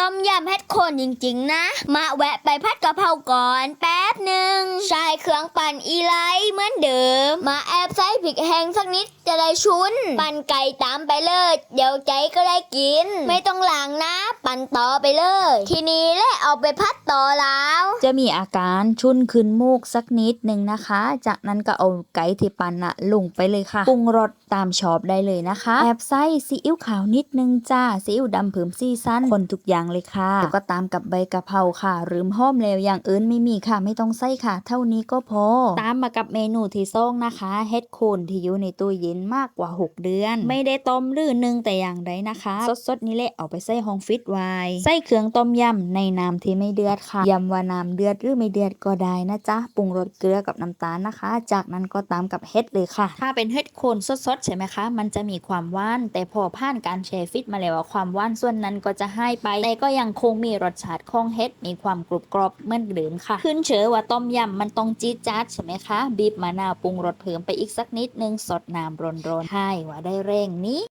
ต้มยำเฮ็ดโคนจริงๆนะ มาแวะไปพัดกะเพราก่อนแป๊บหนึ่งใส่เครื่องปั่นอีไลเหมือนเดิม มาแอบใส่พริกแห้งสักนิดจะได้ชุน ปั่นไก่ตามไปเลย เดี๋ยวใจก็ได้กิน ไม่ต้องล้างนะ ปั่นต่อไปเลย ทีนี้และเอาไปพัดต่อละ จะมีอาการชุนขึ้นมูกสักนิดหนึ่งนะคะ จากนั้นก็เอาไก่ที่ปั่นะลงไปเลยค่ะปรุงรสตามชอบได้เลยนะคะแอบใส่ซีอิ๊วขาวนิดนึงจ้าซีอิ๊วดำเพิ่มซีซันคนทุกอย่างเลยค่ะแล้วก็ตามกับใบกะเพราค่ะ หรือห้อมแล้วอย่างอื่นไม่มีค่ะ ไม่ต้องใส่ค่ะ เท่านี้ก็พอ ตามมากับเมนูที่ส่งนะคะเฮ็ดโคนที่อยู่ในตู้เย็นมากกว่า 6 เดือน ไม่ได้ต้มหรือนึ่งแต่อย่างใดนะคะ สดๆนี่แหละเอาไปใส่ห้องฟิตไว้ใส่เครื่องต้มยำในน้ำที่ไม่เดือดค่ะยำว่าน้ำเดือดหรือไม่เดือดก็ได้นะจ๊ะปรุงรสเกลือกับน้ำตาลนะคะ จากนั้นก็ตามกับเฮ็ดเลยค่ะ ถ้าเป็นเฮ็ดโคนสดๆใช่ไหมคะ มันจะมีความหว่าน แต่พอผ่านการแช่ฟิตมาแล้วความหว่านส่วนนั้นก็จะให้ไปแต่ก็ยังคงมีรสชาติของเฮ็ดมีความกรุบกรอบเหมือนเดิมค่ะ ขึ้นเชื่อว่าต้มยำมันต้องจี๊ดจ๊าดใช่ไหมคะบีบมะนาวปรุงรสเพิ่มไปอีกสักนิดนึงสดน้ำร้อนๆให้ว่าได้แรงนี้